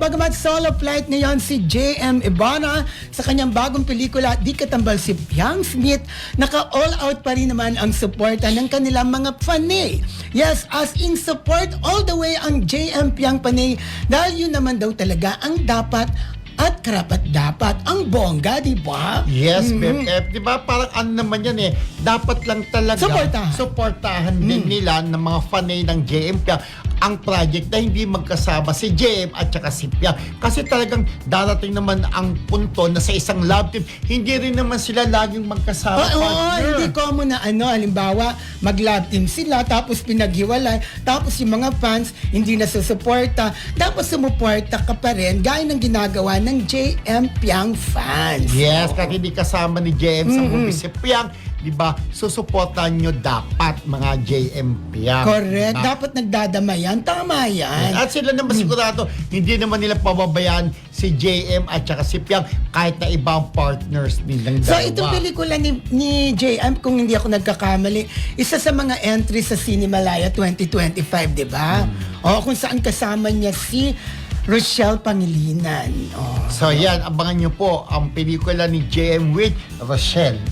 bagamat solo flight ngayon si J.M. Ibana sa kanyang bagong pelikula Di Katambal si Piang Smith, naka-all out pa rin naman ang suporta ng kanilang mga fanay. Yes, as in support all the way ang J.M. Piang Panay dahil yun naman daw talaga ang dapat at karapat dapat ang bongga, di ba? Yes, Mhm. BFF. Di ba? Parang ano naman yan eh. Dapat lang talaga Suportahan. suportahan din nila ng mga fanay ng JM Piang ang project na hindi magkasama si JM at saka si Piang. Kasi talagang darating naman ang punto na sa isang love team, hindi rin naman sila laging magkasama. Oo, oo, partner. hindi common na ano, halimbawa, mag-love team sila, tapos pinaghiwalay, tapos yung mga fans hindi na susuporta, tapos sumuporta ka pa rin, gaya ng ginagawa ng JM Piang fans. Yes, kahit hindi kasama ni JM sa movie si Piang, di ba, susuportahan nyo dapat mga JM Piang. Correct. Diba? Dapat nagdadama yan. Tama yan. At sila naman sigurado, hindi naman nila pababayaan si JM at saka si Piang kahit na ibang partners nilang So dalawa. itong pelikula ni, ni JM, kung hindi ako nagkakamali, isa sa mga entries sa Cinemalaya 2025, di ba? O kung saan kasama niya si Rochelle Pangilinan. Oh. So yan, abangan nyo po ang pelikula ni JM with Rochelle.